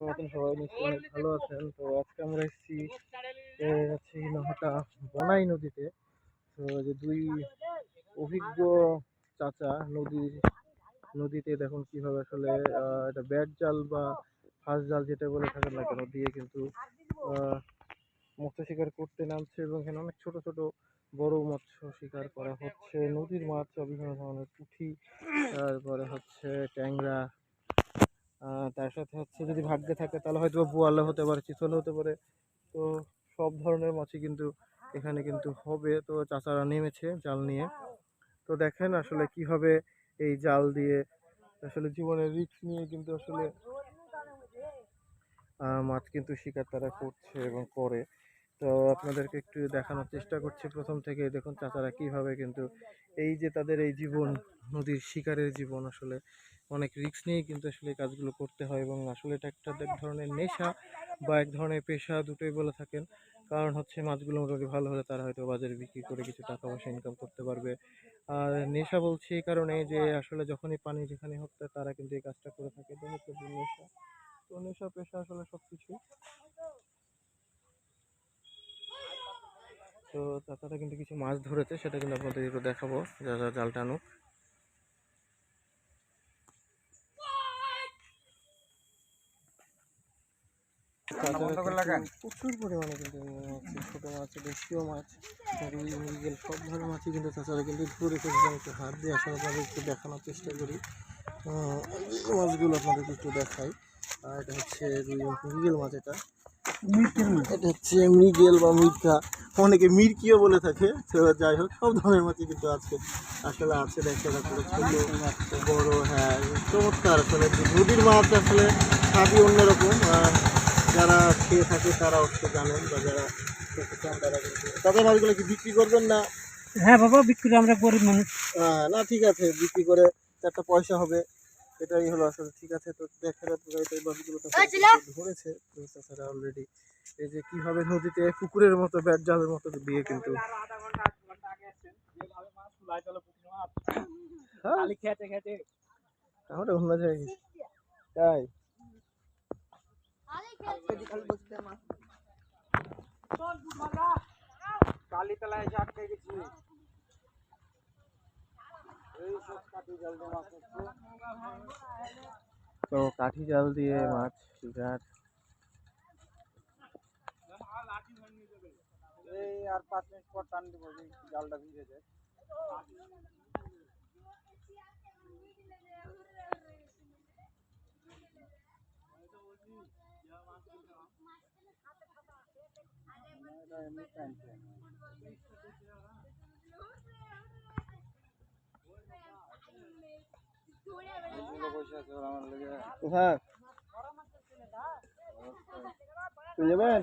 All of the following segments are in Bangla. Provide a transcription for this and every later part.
মতন সবাই নিশ্চয়ই অনেক ভালো আছেন। তো আজকে আমরা এসেছি হচ্ছে নহাটা বনাই নদীতে। তো যে দুই অভিজ্ঞ চাচা নদীর নদীতে দেখুন কীভাবে আসলে এটা ব্যাট জাল বা ফাঁস জাল যেটা বলে থাকেন না কেন দিয়ে কিন্তু মৎস্য শিকার করতে নামছে এবং এখানে অনেক ছোট ছোট বড় মৎস্য শিকার করা হচ্ছে। নদীর মাছ বিভিন্ন ধরনের পুঁটি তারপরে হচ্ছে ট্যাংরা তার সাথে হচ্ছে যদি ভাগ্যে থাকে তাহলে হয়তো বোয়ালে হতে পারে চিতল হতে পারে। তো সব ধরনের মাছই কিন্তু এখানে কিন্তু হবে। তো চাচারা নেমেছে জাল নিয়ে। তো দেখেন আসলে কীভাবে এই জাল দিয়ে আসলে জীবনের রিস্ক নিয়ে কিন্তু আসলে মাছ কিন্তু শিকার তারা করছে এবং করে। তো আপনাদেরকে একটু দেখানোর চেষ্টা করছি প্রথম থেকে। দেখুন চাচারা কীভাবে কিন্তু এই যে তাদের এই জীবন, নদীর শিকারের জীবন আসলে অনেক রিস্ক নিয়ে কিন্তু আসলে কাজগুলো করতে হয় এবং আসলে এটা একটা এক ধরনের নেশা বা এক ধরনের পেশা দুটোই বলে থাকেন। কারণ হচ্ছে মাছগুলো মোটামুটি ভালো হলে তারা হয়তো বাজারে বিক্রি করে কিছু টাকা পয়সা ইনকাম করতে পারবে। আর নেশা বলছি এই কারণে যে আসলে যখনই পানি যেখানে হোক তারা কিন্তু এই কাজটা করে থাকে। হচ্ছে নেশা। তো নেশা, পেশা আসলে সব কিছু তো চাচারা কিন্তু কিছু মাছ ধরেছে, সেটা কিন্তু আপনাদের একটু দেখাবো। যারা জাল টানুক। প্রচুর পরিমাণে কিন্তু হচ্ছে ছোটো মাছ দেশীয় মাছ রুই মৃগেল সব ধরনের মাছই কিন্তু চাচারা কিন্তু ধরে ফেলছে একটু হাত দিয়ে আসলে আপনাদের একটু দেখানোর চেষ্টা করি। এই মাছগুলো আপনাদেরকে একটু দেখাই। আর এটা হচ্ছে রুই মৃগেল মাছ এটা। এটা হচ্ছে মৃগেল বা মির্কা অনেকে মির্কিও বলে থাকে তো যাই হোক সব ধরনের মাছই কিন্তু আছে আসলে আছে। দেখতে তারপরে ছোট বড় হ্যাঁ চমৎকার। আসলে নদীর মাছ আসলে স্বাদই অন্যরকম। যারা খেয়ে থাকে তারা অবশ্য জানেন বা যারা খেতে চান তারা কিন্তু তাদের মাছগুলো কি বিক্রি করবেন না? হ্যাঁ বাবা বিক্রি আমরা গরিব মানুষ না ঠিক আছে বিক্রি করে একটা পয়সা হবে। এটাই হলো আসলে ঠিক আছে? তো দেখেন আপনারা এই মাছগুলো তো ধরেছে। তাছাড়া অলরেডি এই যে কীভাবে নদীতে পুকুরের মতো ব্যাট জালের মতো দিয়ে কিন্তু হ্যাঁ। খেতে খেতে। অন্য জায়গায় তাই? কালীতলায় এসে আটকে গেছি এই সব কাটি জল দিয়ে মাছ হচ্ছে তো কাঠি জাল দিয়ে মাছ শিকার এই আর পাঁচ মিনিট পর টান দিব এই জালটা ভিজে যায় কোথায় চলে যাবেন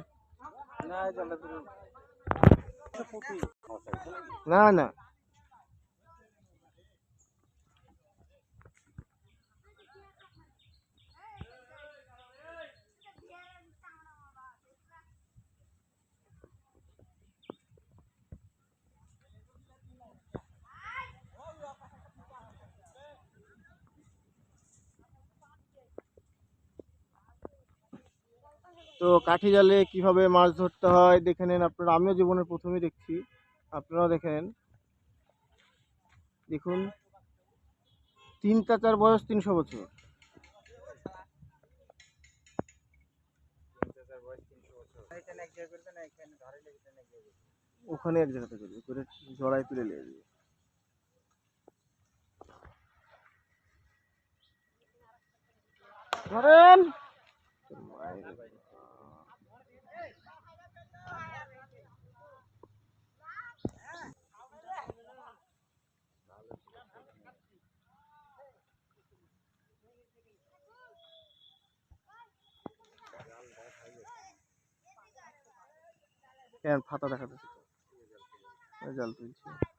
না না। তো কাঠি জালে কীভাবে মাছ ধরতে হয় দেখে নেন আপনারা। আমিও জীবনের প্রথমেই দেখছি। আপনারাও দেখেন দেখুন, তিন চাচার বয়স তিনশো বছর। ওখানে এক জায়গাতে করবে করে জড়াই তুলে নিয়ে যাবে। ধরেন! মায়ের ফাতা দেখা যাচ্ছে জাল তুলছি।